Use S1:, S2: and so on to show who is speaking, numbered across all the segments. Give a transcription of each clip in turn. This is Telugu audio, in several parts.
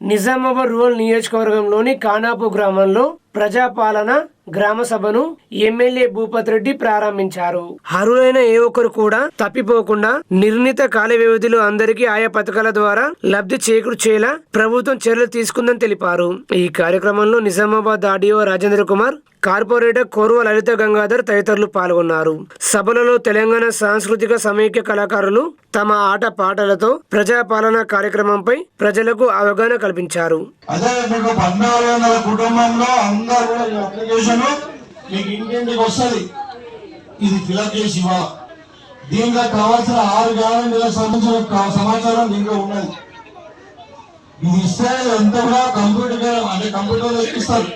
S1: నిజామాబాద్ రూరల్ నియోజకవర్గంలోని కానాపు గ్రామంలో ప్రజాపాలన గ్రామ సభను ఎమ్మెల్యే భూపత్ రెడ్డి ప్రారంభించారు. అర్హులైన ఏ ఒక్కరు కూడా తప్పిపోకుండా నిర్ణీత కాల వ్యవధిలో అందరికీ ఆయా పథకాల ద్వారా లబ్ధి చేకూర్చేలా ప్రభుత్వం చర్యలు తీసుకుందని తెలిపారు. ఈ కార్యక్రమంలో నిజామాబాద్ ఆర్డీఓ రాజేంద్ర కుమార్ కార్పొరేటర్ కోరువ లలిత గంగాధర్ తదితరులు పాల్గొన్నారు. సభలలో తెలంగాణ సాంస్కృతిక సమైక్య కళాకారులు తమ ఆట పాటలతో ప్రజాపాలన కార్యక్రమంపై ప్రజలకు అవగాహన కల్పించారు.
S2: అదే మీకు కుటుంబంలో అందరూ ఈ మీకు ఇంటింటికి వస్తుంది. ఇది ఫిలప్ చేసి ఇవ్వ దీంట్లో కావాల్సిన ఆరు గ్యారెంటీలకు సంబంధించిన సమాచారం దీంట్లో ఉన్నది. ఇది ఇస్తే ఎంత కూడా కంప్యూటర్ అంటే కంప్యూటర్ ఎక్కిస్తారు.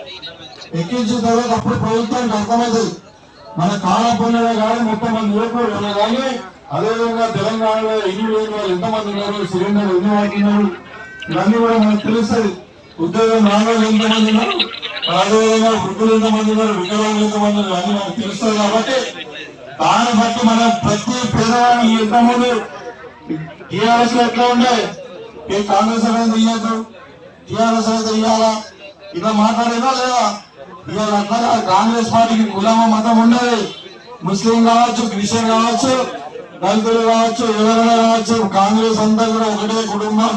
S2: ఎక్కించిన తర్వాత అప్పుడు ప్రభుత్వానికి అర్థమవుతుంది. మన కాలపల్లిలో కానీ మొత్తం మంది యువకులు కానీ అదేవిధంగా తెలంగాణలో ఎన్ని లేని వాళ్ళు ఎంతమంది ఉన్నారు సిలిండర్ ఎన్ని వాడుతున్నారు ఇవన్నీ కూడా మనకు తెలుస్తుంది. ఉద్యోగం రావాలి ఎంతమంది ఉన్నారు అదేవిధంగా వృద్ధులు ఎంతమంది ఉన్నారు వికలాంగులు ఎంతమంది ఉన్నారు మనకు తెలుస్తుంది కాబట్టి దాన్ని బట్టి మనం ప్రతి పేదవాడిని ఎంతమంది టీఆర్ఎస్లో ఎట్లా ఉండే? ఏ కాంగ్రెస్ అనేది ఇయ్యద్దు టీఆర్ఎస్ అయితే ఇయ్యాలా ఇలా మాట్లాడేదా లేదా? ఇవాళ అట్లా కాంగ్రెస్ పార్టీకి కులమ మతం ఉండదు. ముస్లిం కావచ్చు క్రిస్టియన్ కావచ్చు దళితులు కావచ్చు ఎవరైనా కావచ్చు కాంగ్రెస్ అంతా కూడా ఒకటే కుటుంబం.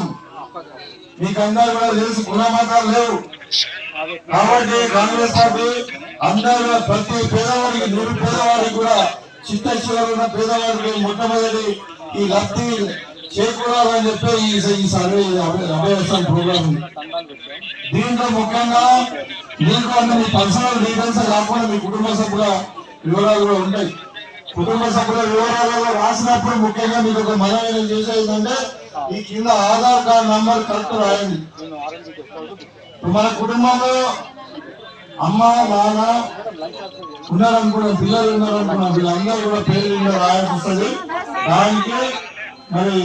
S2: మీకందరూ కూడా తెలిసి కుల మతాలు లేవు. కాబట్టి కాంగ్రెస్ పార్టీ అందరూ ప్రతి పేదవాడికి నిరుపేదవాడికి కూడా చిత్తశివరు ఉన్న పేదవాడికి మొట్టమొదటి ఈ లబ్ధి చేకూరాలని చెప్పి ఈ సర్వే అభయస్థం ప్రోగ్రామ్ దీంట్లో ముఖ్యంగా మీకు అంటే మీ పర్సనల్ డీటెయిల్స్ కాకుండా మీ కుటుంబ సభ్యుల వివరాలు కూడా ఉంటాయి. కుటుంబ సభ్యుల వివరాలలో రాసినప్పుడు ముఖ్యంగా మీకు ఒక మనమైన చేసేది అంటే ఈ కింద ఆధార్ కార్డ్ నంబర్ కరెక్ట్ రాయండి. మన కుటుంబంలో అమ్మ నాన్న ఉన్నారనుకున్న పిల్లలు ఉన్నారనుకున్న వీళ్ళందరూ కూడా పేర్లు రాయాల్సి వస్తుంది దానికి మరి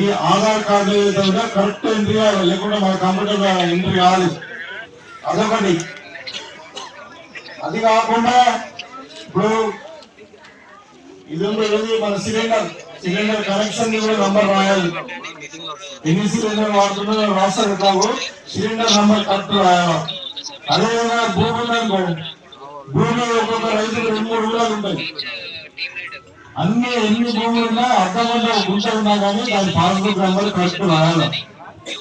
S2: ఈ ఆధార్ కార్డు ఏదైతే కరెక్ట్ ఎంట్రీ కావాలి లేకుండా మన కంప్యూటర్ ఎంట్రీ కావాలి. అదొకటి. అది కాకుండా ఇప్పుడు ఇది మన సిలిండర్. సిలిండర్ కనెక్షన్ కూడా నంబర్ రాయాలి. ఎన్ని సిలిండర్ వాడుతున్నారో రాస్తారు కావు. సిలిండర్ నంబర్ కరెక్ట్ రాయాలి. అదేవిధంగా భూమి ఉందనుకో భూమి ఒక్కొక్క రైతుకు రెండు మూడు రూపాయలు ఉంటాయి. అన్ని ఎన్ని భూములు ఉన్నా అర్థమంటే గుంట ఉన్నా కానీ దాని పాస్బుక్ నంబర్ కరెక్ట్ రాయాలి.